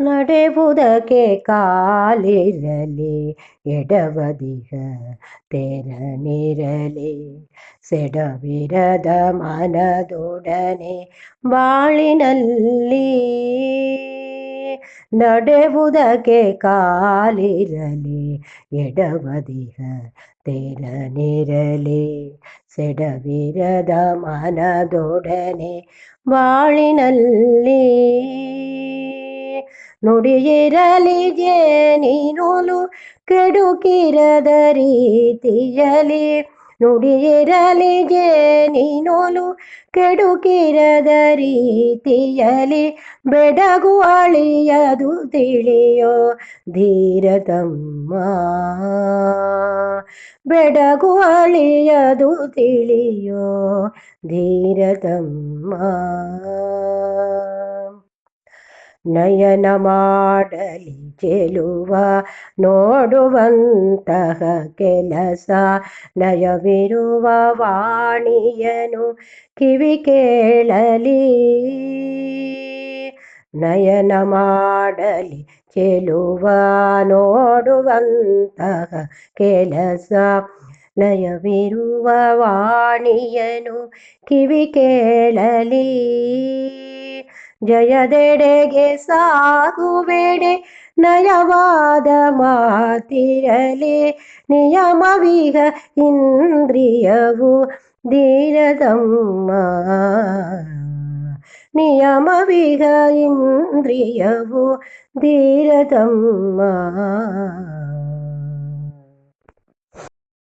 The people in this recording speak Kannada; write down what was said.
ನಡೆವುದಕ್ಕೆ ಕಾಲಿರಲಿ ಎಡವದಿಗ ತೆರನಿರಲಿ. ಸೆಡವಿರದ ಮನದೊಡನೆ ಬಾಳಿನಲ್ಲಿ ನಡೆವುದಕ್ಕೆ ಕಾಲಿರಲಿ ಎಡವದಿಗ ತೆರನಿರಲಿ. ಸೆಡವಿರದ ಮನದೊಡನೆ ಬಾಳಿನಲ್ಲಿ ನುಡಿಯಿರಲಿ ಜೇನಿನೂಲು ಕೆಡುಕಿರದ ರೀತಿಯಲಿ ನುಡಿಯಿರಲಿ ಜೇನಿನೂಲು ಕೆಡುಕಿರದ ರೀತಿಯಲಿ ಬೆಡಗು ಅಳಿಯದು ತಿಳಿಯೋ ಧೀರತಮ್ಮ. ಬೆಡಗು ಅಳಿಯದು ತಿಳಿಯೋ ಧೀರತಮ್ಮ. ನಯನ ಮಾಡಲಿ ಚೆಲುವ ನೋಡುವಂತಹ ಕೆಲಸ. ನಯವಿರುವ ವಾಣಿಯನು ಕಿವಿ ಕೇಳಲಿ. ನಯನ ಮಾಡಲಿ ಚೆಲುವ ನೋಡುವಂತಹ ಕೆಲಸ. ನಯವಿರುವ ವಾಣಿಯನು ಕಿವಿ ಕೇಳಲಿ. ಜಯದೆಡೆಗೆ ಸಾಗುವೆಡೆ ನಯವಾದ ಮಾತಿರಲಿ ನಿಯಮವಿಹ ಇಂದ್ರಿಯವು ಧೀರದಮ್ಮ ನಿಯಮವಿಹ ಇಂದ್ರಿಯವು ಧೀರದಮ್ಮ